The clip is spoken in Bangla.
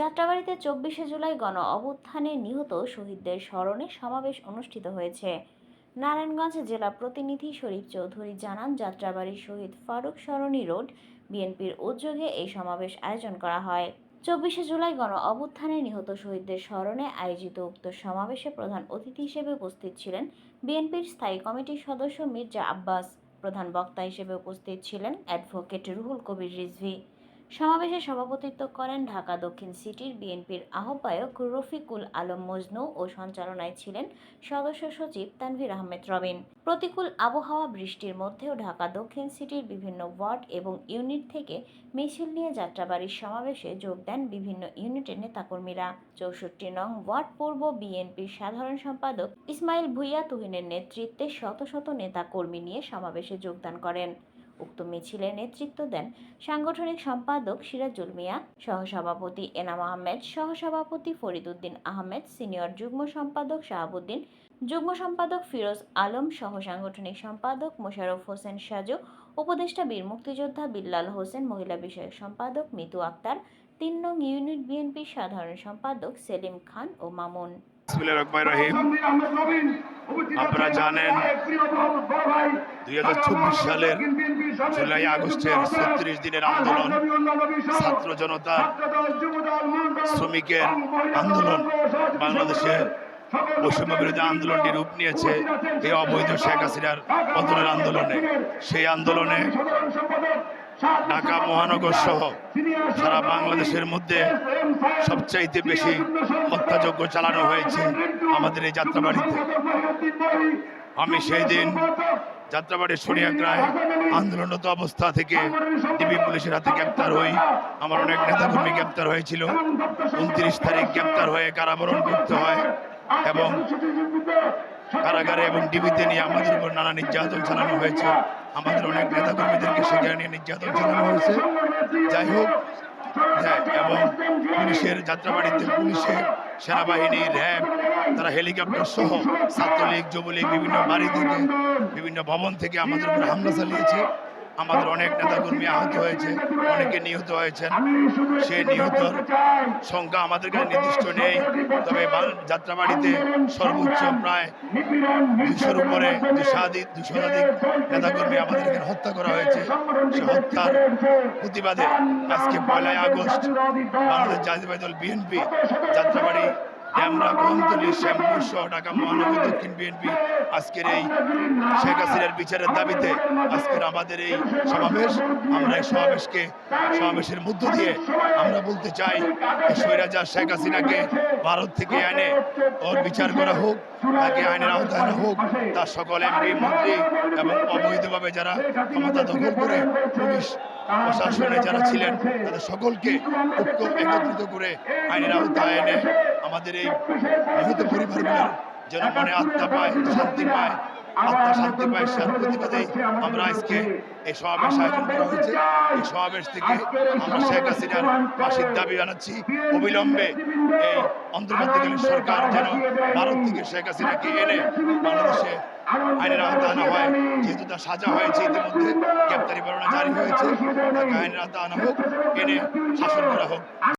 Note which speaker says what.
Speaker 1: যাত্রাবাড়িতে চব্বিশে জুলাই গণ অভ্যুত্থানে নিহত শহীদদের স্মরণে সমাবেশ অনুষ্ঠিত হয়েছে। নারায়ণগঞ্জ জেলা প্রতিনিধি শরীফ চৌধুরী জানান যাত্রাবাড়ি শহীদ ফারুক সরণি রোড বিএনপির উদ্যোগে এই সমাবেশ আয়োজন করা হয়। চব্বিশে জুলাই গণ অভ্যুত্থানে নিহত শহীদদের স্মরণে আয়োজিত উক্ত সমাবেশে প্রধান অতিথি হিসেবে উপস্থিত ছিলেন বিএনপির স্থায়ী কমিটির সদস্য মির্জা আব্বাস। প্রধান বক্তা হিসেবে উপস্থিত ছিলেন অ্যাডভোকেট রুহুল কবির রিজভী। সমাবেশে সভাপতিত্ব করেন ঢাকা দক্ষিণ সিটির বিএনপির আহ্বায়ক রফিকুল আলম মজনু ও সঞ্চালনায় ছিলেন সদস্য সচিব তানভীর আহমেদ রবিন। প্রতিকূল আবহাওয়া বৃষ্টির মধ্যেও ঢাকা দক্ষিণ সিটির বিভিন্ন ওয়ার্ড এবং ইউনিট থেকে মিছিল নিয়ে যাত্রাবাড়ির সমাবেশে যোগ দেন বিভিন্ন ইউনিটের নেতাকর্মীরা। চৌষট্টি নং ওয়ার্ড পূর্ব বিএনপির সাধারণ সম্পাদক ইসমাইল ভুইয়া তুহিনের নেতৃত্বে শত শত নেতাকর্মী নিয়ে সমাবেশে যোগদান করেন। উক্ত মিছিলে নেতৃত্ব দেন সাংগঠনিক সম্পাদক সিরাজুল মিয়া সহসভাপতি এনাম আহমেদ সহসভাপতি ফরিদুদ্দিন আহমেদ সিনিয়র যুগ্ম সম্পাদক শাহাবুদ্দিন যুগ্ম সম্পাদক ফিরোজ আলম সহ সাংগঠনিক সম্পাদক মোশাররফ হোসেন সাজু উপদেষ্টা বীর মুক্তিযোদ্ধা বিল্লাল হোসেন মহিলা বিষয়ক সম্পাদক মিতু আক্তার তিন নং ইউনিট বিএনপির সাধারণ সম্পাদক সেলিম খান ও মামুন।
Speaker 2: আপনারা জানেন দুই হাজার চব্বিশ সালের জুলাই আগস্টের ছত্রিশ দিনের আন্দোলন। ছাত্র জনতা শ্রমিকের আন্দোলন। বাংলাদেশে বৈষম্য বিরোধী আন্দোলনটি রূপ নিয়েছে এই অবৈধ শেখ হাসিনার পতনের আন্দোলনে। সেই আন্দোলনে ঢাকা মহানগর সহ সারা বাংলাদেশের মধ্যে সবচাইতে বেশি হত্যাযজ্ঞ চালানো হয়েছে আমাদের এই যাত্রাবাড়িতে। আমি সেই দিন যাত্রাবাড়ির সোনিয়াগ্রায় আন্দোলনরত অবস্থা থেকে ডিবি পুলিশের হাতে গ্রেপ্তার হই। আমার অনেক নেতাকর্মী গ্রেপ্তার হয়েছিল। উনত্রিশ তারিখ গ্রেপ্তার হয়ে কারাবরণ করতে হয় এবং কারাগারে এবং ডিবিতে নিয়ে আমাদের উপর নানা নির্যাতন চালানো হয়েছে। আমাদের অনেক নেতাকর্মীদেরকে সেখানে নিয়ে নির্যাতন চালানো হয়েছে। যাই হোক পুলিশের, যাত্রাবাড়িতে পুলিশের, সেনাবাহিনী, র্যাব, তারা হেলিকপ্টার সহ ছাত্রলীগ, যুবলীগ, বিভিন্ন বাড়ি থেকে, বিভিন্ন ভবন থেকে আমাদের উপর হামলা চালিয়েছে। আমাদের অনেক নেতাকর্মী আহত হয়েছে, অনেকে নিহত হয়েছেন। সেই নিহতর সংখ্যা আমাদের কাছে নির্দিষ্ট নেই, তবে যাত্রাবাড়িতে সর্বোচ্চ প্রায় দুশোর উপরে দুশাধিক দুশোধিক নেতাকর্মী আমাদের এখানে হত্যা করা হয়েছে, সে হত্যার প্রতিবাদে আজকে পয়লাই আগস্ট বাংলাদেশ জাতীয় দল বিএনপি যাত্রাবাড়ি ড্যামরা গ্রহণতলী শ্যামপুর সহ ঢাকা মহানগর দক্ষিণ বিএনপি আজকের এই শেখ হাসিনার বিচারের দাবিতে আজকের আমাদের এই সমাবেশ, আমরা এই সমাবেশকে, সমাবেশের মধ্য দিয়ে আমরা বলতে চাই স্বৈরাচার শেখ হাসিনাকে ভারত থেকে এনে ওর বিচার করা হোক, তাকে আইনের আওতায় হোক, তার সকল এমপি, মন্ত্রী এবং অবৈধভাবে যারা ক্ষমতা দখল করে পুলিশ প্রশাসনে যারা ছিলেন তাদের সকলকে ঐক্য একত্রিত করে আইনের আওতায় এনে আমাদের এই নিহত পরিবারগুলোর যেন মনে আত্মা পায় শান্তি পায় আত্মা শান্তি পায় সার প্রতিবাদেই আমরা আজকে এই সমাবেশ আয়োজন করা হয়েছে। এই সমাবেশ থেকে আমরা শেখ হাসিনার ফাঁসির দাবি জানাচ্ছি। অবিলম্বে এই অন্তর্বর্তীকালীন সরকার যেন ভারত থেকে শেখ হাসিনাকে এনে বাংলাদেশে আইনের আওতা আনা হয়। যেহেতু তার সাজা হয়েছে ইতিমধ্যে গ্রেপ্তারি পরোয়ানা জারি হয়েছে। তাকে আইনের আওতা আনা হোক এনে শাসন করা হোক।